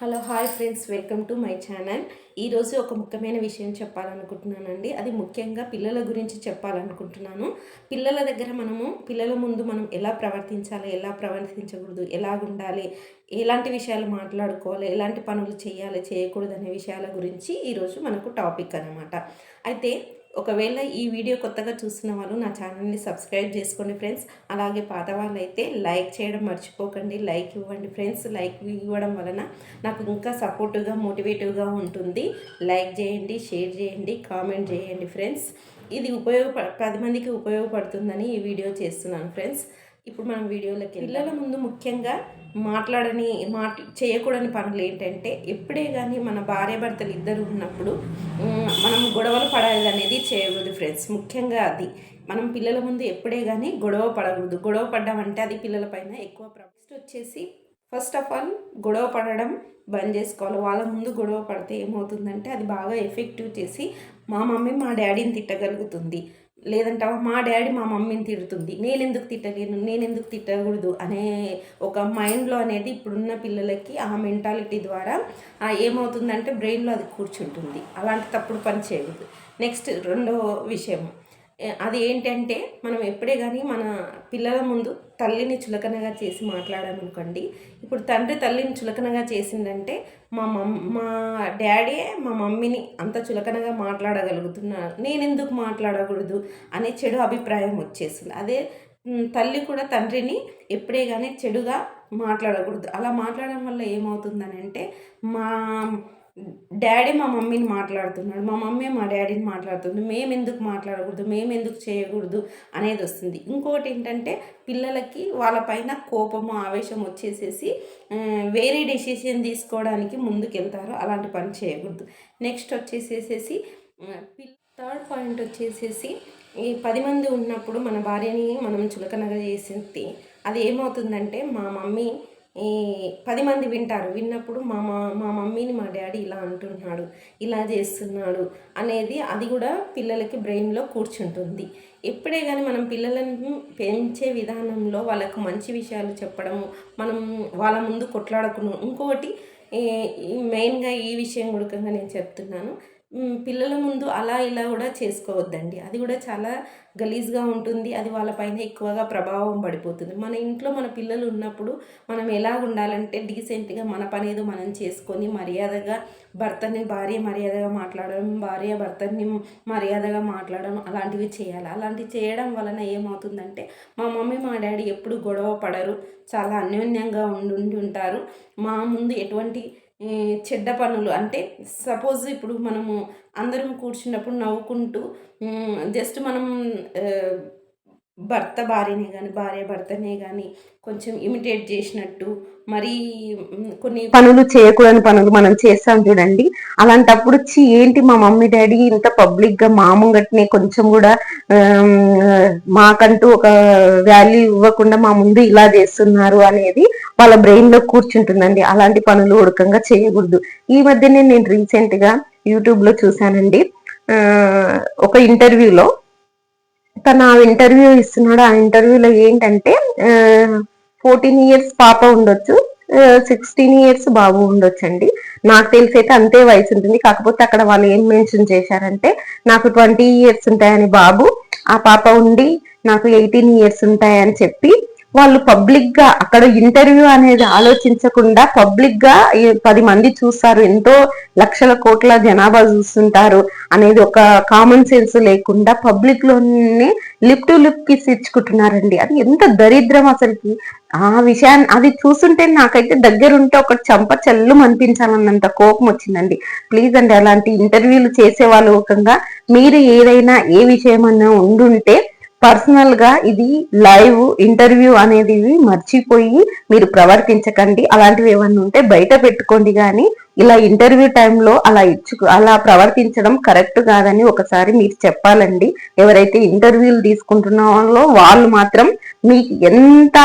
Hello hi friends. Welcome to my channel. ఈరోజు ఒక ముఖ్యమైన విషయం చెప్పాలనుకుంటున్నానండి. అది ముఖ్యంగా పిల్లల గురించి చెప్పాలనుకుంటున్నాను. పిల్లల దగ్గర మనము పిల్లల ముందు మనం ఎలా ప్రవర్తించాలి ఎలా ప్రవర్తించకూడదు ఎలా ఉండాలి ఎలాంటి విషయాలు మాట్లాడుకోవాలి ఎలాంటి పనులు చేయాలి చేయకూడదు అనే విషయాల గురించి ఈరోజు మనకు టాపిక్ అనమాట అయితే ఒకవేళ ఈ వీడియో కొత్తగా చూస్తున్న వాళ్ళు నా ఛానల్ని సబ్స్క్రైబ్ చేసుకోండి ఫ్రెండ్స్. అలాగే పాత వాళ్ళు అయితే లైక్ చేయడం మర్చిపోకండి. లైక్ ఇవ్వండి ఫ్రెండ్స్. లైక్ ఇవ్వడం వలన నాకు ఇంకా సపోర్టివ్గా మోటివేటివ్గా ఉంటుంది. లైక్ చేయండి షేర్ చేయండి కామెంట్ చేయండి ఫ్రెండ్స్. ఇది ఉపయోగప పది మందికి ఉపయోగపడుతుందని ఈ వీడియో చేస్తున్నాను ఫ్రెండ్స్. ఇప్పుడు మనం వీడియోలోకి పిల్లల ముందు ముఖ్యంగా మాట్లాడని మాట్ చేయకూడని పనులు ఏంటంటే ఎప్పుడే కానీ మన భార్య భర్తలు ఇద్దరు ఉన్నప్పుడు మనం గొడవలు పడాలి అనేది చేయకూడదు ఫ్రెండ్స్. ముఖ్యంగా అది. మనం పిల్లల ముందు ఎప్పుడే కానీ గొడవ పడకూడదు. గొడవ పడ్డామంటే అది పిల్లల పైన ఎక్కువ నెక్స్ట్ వచ్చేసి ఫస్ట్ ఆఫ్ ఆల్ గొడవ పడడం బంద్ చేసుకోవాలి. వాళ్ళ ముందు గొడవ పడితే ఏమవుతుందంటే అది బాగా ఎఫెక్టివ్ చేసి మా మమ్మీ మా డాడీని తిట్టగలుగుతుంది. లేదంటే మా డాడీ మా మమ్మీని తిడుతుంది. నేను ఎందుకు తిట్టలేను? నేను ఎందుకు తిట్టకూడదు? అనే ఒక మైండ్లో అనేది ఇప్పుడున్న పిల్లలకి ఆ మెంటాలిటీ ద్వారా ఏమవుతుందంటే బ్రెయిన్లో అది కూర్చుంటుంది. అలాంటి తప్పుడు పని చేయకూడదు. నెక్స్ట్ రెండో విషయం అది ఏంటంటే మనం ఎప్పుడే కానీ మన పిల్లల ముందు తల్లిని చులకనగా చేసి మాట్లాడామనుకోండి ఇప్పుడు తండ్రి తల్లిని చులకనగా చేసిందంటే మా మమ్ మా డాడీ మా మమ్మీని అంత చులకనగా మాట్లాడగలుగుతున్నారు. నేను ఎందుకు మాట్లాడకూడదు అనే చెడు అభిప్రాయం వచ్చేసింది. అదే తల్లి కూడా తండ్రిని ఎప్పుడే కానీ చెడుగా మాట్లాడకూడదు. అలా మాట్లాడడం వల్ల ఏమవుతుందని అంటే మా డాడీ మా మమ్మీని మాట్లాడుతున్నాడు. మా మమ్మీ మా డాడీని మాట్లాడుతుంది. మేము ఎందుకు మాట్లాడకూడదు? మేము ఎందుకు చేయకూడదు? అనేది వస్తుంది. ఇంకోటి ఏంటంటే పిల్లలకి వాళ్ళపైన కోపము ఆవేశం వచ్చేసేసి వేరే డెసిషన్ తీసుకోవడానికి ముందుకెళ్తారు. అలాంటి పని చేయకూడదు. నెక్స్ట్ వచ్చేసేసేసి థర్డ్ పాయింట్ వచ్చేసేసి ఈ పది మంది ఉన్నప్పుడు మన భార్యని మనం చులకనగా చేసింది అది ఏమవుతుందంటే మా మమ్మీ ఈ పది మంది వింటారు. విన్నప్పుడు మా మా మా మమ్మీని మా డాడీ ఇలా అంటున్నాడు ఇలా చేస్తున్నాడు అనేది అది కూడా పిల్లలకి బ్రెయిన్లో కూర్చుంటుంది. ఎప్పుడే కానీ మనం పిల్లలను పెంచే విధానంలో వాళ్ళకు మంచి విషయాలు చెప్పడము మనం వాళ్ళ ముందు కొట్లాడకుండా ఇంకొకటి మెయిన్గా ఈ విషయం కూడా నేను చెప్తున్నాను. పిల్లల ముందు అలా ఇలా కూడా చేసుకోవద్దండి. అది కూడా చాలా గలీజ్గా ఉంటుంది. అది వాళ్ళపైన ఎక్కువగా ప్రభావం పడిపోతుంది. మన ఇంట్లో మన పిల్లలు ఉన్నప్పుడు మనం ఎలా ఉండాలంటే డీసెంట్గా మన పనేదో మనం చేసుకొని మర్యాదగా భర్తని భార్య మర్యాదగా మాట్లాడడం భార్య భర్తని మర్యాదగా మాట్లాడడం అలాంటివి చేయాలి. అలాంటివి చేయడం వలన ఏమవుతుందంటే మా మమ్మీ మా డాడీ ఎప్పుడు గొడవ పడరు. చాలా అన్యోన్యంగా ఉండి ఉంటారు మా ముందు ఎటువంటి చెడ్డ పనులు అంటే సపోజ్ ఇప్పుడు మనము అందరం కూర్చున్నప్పుడు నవ్వుకుంటూ జస్ట్ మనం భర్త భార్యనే కానీ భార్య భర్తనే కానీ కొంచెం ఇమిటేట్ చేసినట్టు మరి కొన్ని పనులు చేయకూడని పనులు మనం చేస్తాం చూడండి. అలాంటప్పుడు వచ్చి ఏంటి మా మమ్మీ డాడీ ఇంత పబ్లిక్గా మామంగట్నే కొంచెం కూడా మాకంటూ ఒక వాల్యూ ఇవ్వకుండా మా ముందు ఇలా చేస్తున్నారు అనేది వాళ్ళ బ్రెయిన్లో కూర్చుంటుందండి. అలాంటి పనులు ఉడకంగా చేయకూడదు. ఈ మధ్యనే నేను రీసెంట్గా యూట్యూబ్లో చూసానండి ఒక ఇంటర్వ్యూలో తన ఇంటర్వ్యూ ఇస్తున్నాడు. ఆ ఇంటర్వ్యూలో ఏంటంటే ఫోర్టీన్ ఇయర్స్ పాప ఉండొచ్చు సిక్స్టీన్ ఇయర్స్ బాబు ఉండొచ్చు అండి నాకు తెలిసి అయితే అంతే వయసు ఉంటుంది. కాకపోతే అక్కడ వాళ్ళు ఏం మెన్షన్ చేశారంటే నాకు ట్వంటీ ఇయర్స్ ఉంటాయని బాబు ఆ పాప ఉండి నాకు ఎయిటీన్ ఇయర్స్ ఉంటాయని చెప్పి వాళ్ళు పబ్లిక్గా అక్కడ ఇంటర్వ్యూ అనేది ఆలోచించకుండా పబ్లిక్గా పది మంది చూస్తారు ఎంతో లక్షల కోట్ల జనాభా చూస్తుంటారు అనేది ఒక కామన్ సెన్స్ లేకుండా పబ్లిక్లోనే లిప్ టు లిప్ కిస్ ఇచ్చుకుంటున్నారండి. అది ఎంత దరిద్రం అసలుకి. ఆ విషయాన్ని అది చూస్తుంటే నాకైతే దగ్గరుంటే ఒక చంప చెల్లు అనిపించాలన్నంత కోపం వచ్చిందండి. ప్లీజ్ అండి అలాంటి ఇంటర్వ్యూలు చేసే వాళ్ళు ఒకంగా మీరు ఏదైనా ఏ విషయమన్నా ఉండుంటే పర్సనల్గా ఇది లైవ్ ఇంటర్వ్యూ అనేది మర్చిపోయి మీరు ప్రవర్తించకండి. అలాంటివి ఏమన్నా ఉంటే బయట పెట్టుకోండి కానీ ఇలా ఇంటర్వ్యూ టైంలో అలా ఇచ్చు అలా ప్రవర్తించడం కరెక్ట్ కాదని ఒకసారి మీరు చెప్పాలండి. ఎవరైతే ఇంటర్వ్యూలు తీసుకుంటున్న వాళ్ళు మాత్రం మీకు ఎంత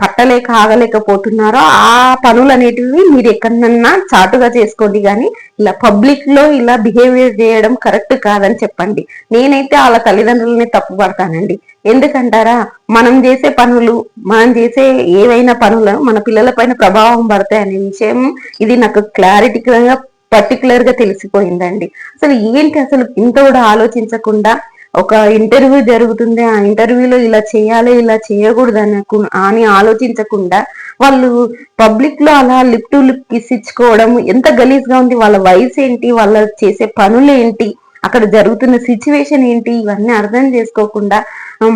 పట్టలేక ఆగలేకపోతున్నారో ఆ పనులు అనేటివి మీరు ఎక్కడన్నా చాటుగా చేసుకోండి కానీ ఇలా పబ్లిక్లో ఇలా బిహేవియర్ చేయడం కరెక్ట్ కాదని చెప్పండి. నేనైతే వాళ్ళ తల్లిదండ్రులని తప్పుపడతానండి ఎందుకంటారా? మనం చేసే పనులు మనం చేసే ఏవైనా పనులు మన పిల్లల పైన ప్రభావం పడతాయి అనే విషయం ఇది నాకు క్లారిటీగా పర్టికులర్గా తెలిసిపోయిందండి. అసలు ఏంటి అసలు ఇంత కూడా ఆలోచించకుండా ఒక ఇంటర్వ్యూ జరుగుతుంది. ఆ ఇంటర్వ్యూలో ఇలా చేయాలి ఇలా చేయకూడదు అనకు- అని ఆలోచించకుండా వాళ్ళు పబ్లిక్లో అలా లిప్ టు లిప్ కిస్ ఇచ్చుకోవడం ఎంత గలీజ్గా ఉంది. వాళ్ళ వయసు ఏంటి? వాళ్ళ చేసే పనులు ఏంటి? అక్కడ జరుగుతున్న సిచ్యువేషన్ ఏంటి? ఇవన్నీ అర్థం చేసుకోకుండా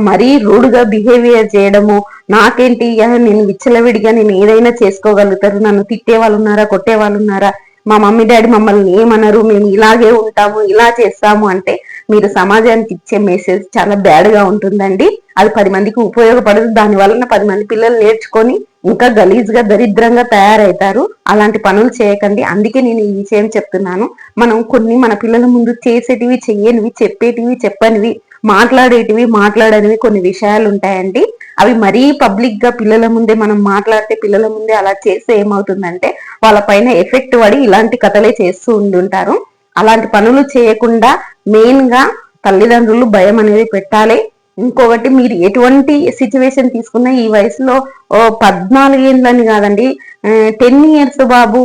మరీ రూడ్గా బిహేవియర్ చేయడము నాకేంటి? నేను విచ్చలవిడిగా నేను ఏదైనా చేసుకోగలుగుతారు నన్ను తిట్టే వాళ్ళు ఉన్నారా? కొట్టే వాళ్ళు ఉన్నారా? మా మమ్మీ డాడీ మమ్మల్ని ఏమనరు? మేము ఇలాగే ఉంటాము ఇలా చేస్తాము అంటే మీరు సమాజానికి ఇచ్చే మెసేజ్ చాలా బ్యాడ్గా ఉంటుందండి. అది పది మందికి ఉపయోగపడదు. దాని వలన పది మంది పిల్లలు నేర్చుకొని ఇంకా గలీజ్గా దరిద్రంగా తయారవుతారు అలాంటి పనులు చేయకండి. అందుకే నేను ఈ విషయం చెప్తున్నాను. మనం కొన్ని మన పిల్లల ముందు చేసేటివి చెయ్యనివి చెప్పేటివి చెప్పనివి మాట్లాడేటివి మాట్లాడనివి కొన్ని విషయాలు ఉంటాయండి. అవి మరీ పబ్లిక్గా పిల్లల ముందే మనం మాట్లాడితే పిల్లల ముందే అలా చేస్తే ఏమవుతుందంటే వాళ్ళ పైన ఎఫెక్ట్ పడి ఇలాంటి కథలే చేస్తూ ఉండుంటారు. అలాంటి పనులు చేయకుండా మెయిన్గా తల్లిదండ్రులు భయం అనేది పెట్టాలి. ఇంకొకటి మీరు ఎటువంటి సిచ్యువేషన్ తీసుకున్నా ఈ వయసులో పద్నాలుగు పద్నాలుగేళ్ళని కాదండి టెన్ ఇయర్స్ బాబు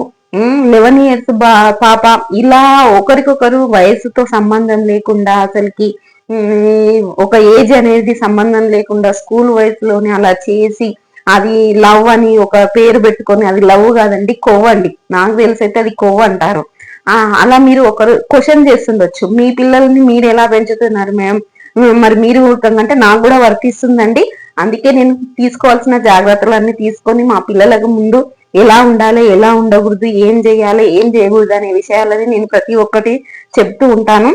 లెవెన్ ఇయర్స్ బా పాప ఇలా ఒకరికొకరు వయసుతో సంబంధం లేకుండా అసలుకి ఒక ఏజ్ అనేది సంబంధం లేకుండా స్కూల్ వయసులోనే అలా చేసి అది లవ్ అని ఒక పేరు పెట్టుకొని అది లవ్ కాదండి కొవ్వండి. నాకు తెలిసి అయితే అది కొవ్వు అంటారు. అలా మీరు ఒకరు క్వశ్చన్ చేస్తుండొచ్చు. మీ పిల్లల్ని మీరు ఎలా పెంచుతున్నారు మ్యామ్? మరి మీరు అంటే నాకు కూడా వర్తిస్తుందండి అందుకే నేను తీసుకోవాల్సిన జాగ్రత్తలన్నీ తీసుకొని మా పిల్లలకు ముందు ఎలా ఉండాలి ఎలా ఉండకూడదు ఏం చేయాలి ఏం చేయకూడదు అనే విషయాలని నేను ప్రతి ఒక్కటి చెప్తూ ఉంటాను.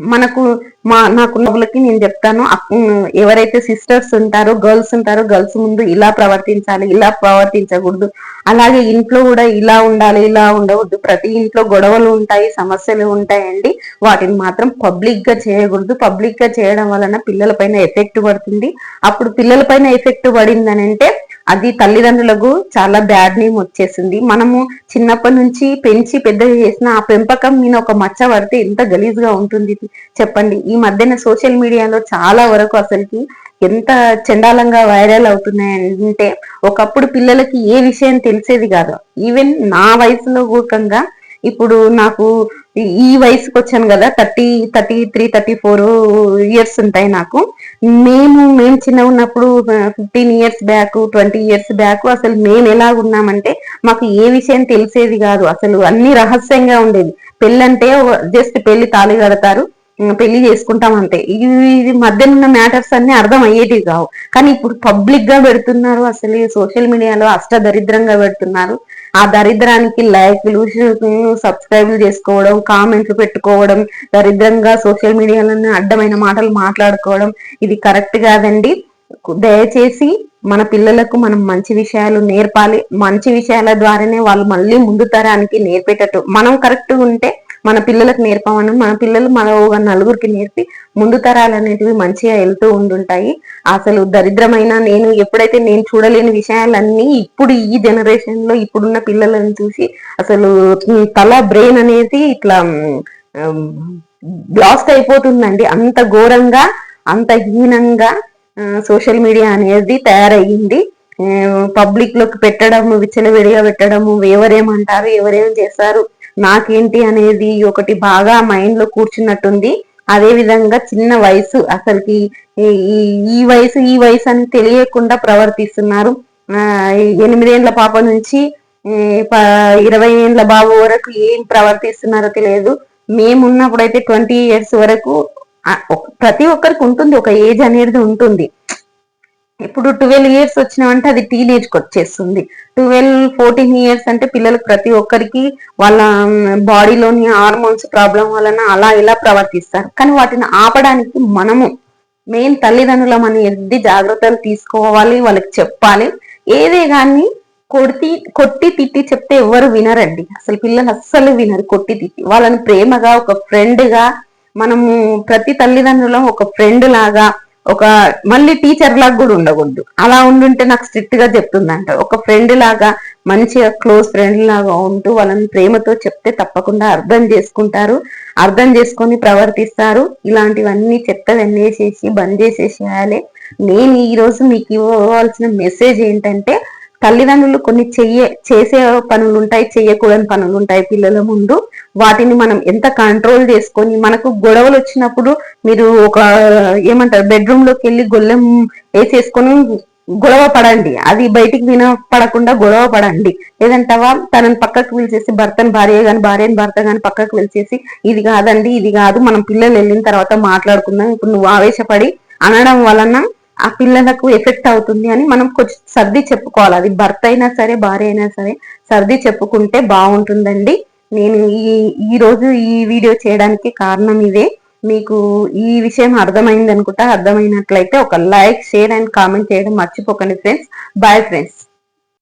మనకు మా నాకున్న వాళ్ళకి నేను చెప్తాను. ఎవరైతే సిస్టర్స్ ఉంటారో గర్ల్స్ ఉంటారో గర్ల్స్ ముందు ఇలా ప్రవర్తించాలి ఇలా ప్రవర్తించకూడదు. అలాగే ఇంట్లో కూడా ఇలా ఉండాలి ఇలా ఉండకూడదు ప్రతి ఇంట్లో గొడవలు ఉంటాయి సమస్యలు ఉంటాయండి. వాటిని మాత్రం పబ్లిక్గా చేయకూడదు. పబ్లిక్గా చేయడం వలన పిల్లల పైన ఎఫెక్ట్ పడుతుంది. అప్పుడు పిల్లల పైన ఎఫెక్ట్ పడిందని అంటే అది తల్లిదండ్రులకు చాలా బ్యాడ్ నేమ్ వచ్చేసింది. మనము చిన్నప్పటి నుంచి పెంచి పెద్ద చేసిన ఆ పెంపకం మీద ఒక మచ్చ పడితే ఎంత గలీజ్గా ఉంటుంది చెప్పండి. ఈ మధ్యన సోషల్ మీడియాలో చాలా వరకు అసలుకి ఎంత చండాలంగా వైరల్ అవుతున్నాయంటే ఒకప్పుడు పిల్లలకి ఏ విషయం తెలిసేది కాదు. ఈవెన్ నా వయసులో కూకంగా ఇప్పుడు నాకు ఈ- ఈ వయసుకి వచ్చాను కదా thirty thirty three thirty four years ఉంటాయి నాకు. మేము మేము చిన్న ఉన్నప్పుడు fifteen years back twenty years back అసలు మేము ఎలా ఉన్నామంటే మాకు ఏ విషయం తెలిసేది కాదు. అసలు అన్ని రహస్యంగా ఉండేది. పెళ్ళంటే జస్ట్ పెళ్ళి తాళి కడతారు పెళ్ళి చేసుకుంటాం అంతే. ఇది ఇది మధ్యన ఉన్న మ్యాటర్స్ అన్ని అర్థం అయ్యేటివి కావు. కానీ ఇప్పుడు పబ్లిక్గా పెడుతున్నారు అసలు సోషల్ మీడియాలో అష్ట దరిద్రంగా పెడుతున్నారు. ఆ దరిద్రానికి లైక్లు సబ్స్క్రైబ్లు చేసుకోవడం కామెంట్లు పెట్టుకోవడం దరిద్రంగా సోషల్ మీడియాలోనే అడ్డమైన మాటలు మాట్లాడుకోవడం ఇది కరెక్ట్ కాదండి. దయచేసి మన పిల్లలకు మనం మంచి విషయాలు నేర్పాలి. మంచి విషయాల ద్వారానే వాళ్ళు మళ్ళీ ముందు తరానికి నేర్పేటట్టు. మనం కరెక్ట్ ఉంటే మన పిల్లలకు నేర్పమని మన పిల్లలు మన ఒక నలుగురికి నేర్పి ముందు తరాలు అనేటివి మంచిగా వెళ్తూ ఉండుంటాయి. అసలు దరిద్రమైన నేను ఎప్పుడైతే నేను చూడలేని విషయాలన్నీ ఇప్పుడు ఈ జనరేషన్లో ఇప్పుడున్న పిల్లలను చూసి అసలు తల బ్రెయిన్ అనేది ఇట్లా బ్లాస్ట్ అయిపోతుందండి. అంత ఘోరంగా అంత హీనంగా సోషల్ మీడియా అనేది తయారయ్యింది. పబ్లిక్లోకి పెట్టడము విచ్చలవిడిగా పెట్టడము ఎవరేమంటారు ఎవరేం చేస్తారు? నాకేంటి అనేది ఒకటి బాగా మైండ్లో కూర్చున్నట్టుంది. అదే విధంగా చిన్న వయసు అసలుకి ఈ- ఈ- వయసు ఈ వయసు అని తెలియకుండా ప్రవర్తిస్తున్నారు. ఆ ఎనిమిదేండ్ల పాప నుంచి ఇరవై ఏండ్ల బాబు వరకు ఏం ప్రవర్తిస్తున్నారో తెలియదు. మేమున్నప్పుడైతే అయితే ట్వంటీ ఇయర్స్ వరకు ప్రతి ఒక్కరికి ఉంటుంది. ఒక ఏజ్ అనేది ఉంటుంది. ఇప్పుడు ట్వెల్వ్ ఇయర్స్ వచ్చినామంటే అది టీనేజ్కి వచ్చేస్తుంది. ట్వెల్వ్ ఫోర్టీన్ ఇయర్స్ అంటే పిల్లలకు ప్రతి ఒక్కరికి వాళ్ళ బాడీలోని హార్మోన్స్ ప్రాబ్లం వలన అలా ఇలా ప్రవర్తిస్తారు. కానీ వాటిని ఆపడానికి మనము మెయిన్ తల్లిదండ్రులం అనేది జాగ్రత్తలు తీసుకోవాలి వాళ్ళకి చెప్పాలి. ఏదే కానీ కొట్టి కొట్టి తిట్టి చెప్తే ఎవరు వినరండి. అసలు పిల్లలు అస్సలు వినరు కొట్టి తిట్టి. వాళ్ళని ప్రేమగా ఒక ఫ్రెండ్గా మనము ప్రతి తల్లిదండ్రులం ఒక ఫ్రెండ్ లాగా ఒక మళ్ళీ టీచర్ లాగా కూడా ఉండకూడదు. అలా ఉండుంటే నాకు స్ట్రిక్ట్గా చెప్తుందంట. ఒక ఫ్రెండ్ లాగా మంచిగా క్లోజ్ ఫ్రెండ్ లాగా ఉంటూ వాళ్ళని ప్రేమతో చెప్తే తప్పకుండా అర్థం చేసుకుంటారు. అర్థం చేసుకొని ప్రవర్తిస్తారు. ఇలాంటివన్నీ చెత్తవన్నీ వెన్నేసేసి బంద్ చేసేసేయాలి. నేను ఈ రోజు మీకు ఇవ్వవలసిన మెసేజ్ ఏంటంటే తల్లిదండ్రులు కొన్ని చెయ్యే చేసే పనులు ఉంటాయి చేయకూడని పనులు ఉంటాయి పిల్లల ముందు. వాటిని మనం ఎంత కంట్రోల్ చేసుకొని మనకు గొడవలు వచ్చినప్పుడు మీరు ఒక ఏమంటారు బెడ్రూమ్లోకి వెళ్ళి గొల్లెం వేసేసుకొని గొడవ పడండి. అది బయటికి వినపడకుండా గొడవ పడండి. లేదంటవా తనని పక్కకు పిలిచేసి భర్తను భార్య కానీ భార్యని భర్త కానీ పక్కకు పిలిచేసి ఇది కాదండి ఇది కాదు మనం పిల్లలు వెళ్ళిన తర్వాత మాట్లాడుకుందాం. ఇప్పుడు నువ్వు ఆవేశపడి అనడం వలన ఆ పిల్లలకు ఎఫెక్ట్ అవుతుంది అని మనం కొంచెం సర్ది చెప్పుకోవాలి. అది భర్త అయినా సరే భార్య అయినా సరే సర్ది చెప్పుకుంటే బాగుంటుందండి. నేను ఈ ఈ రోజు ఈ వీడియో చేయడానికి కారణం ఇదే. మీకు ఈ విషయం అర్థమైంది అనుకుంటా అర్థమైనట్లయితే ఒక లైక్ షేర్ అండ్ కామెంట్ చేయడం మర్చిపోకండి ఫ్రెండ్స్. Bye friends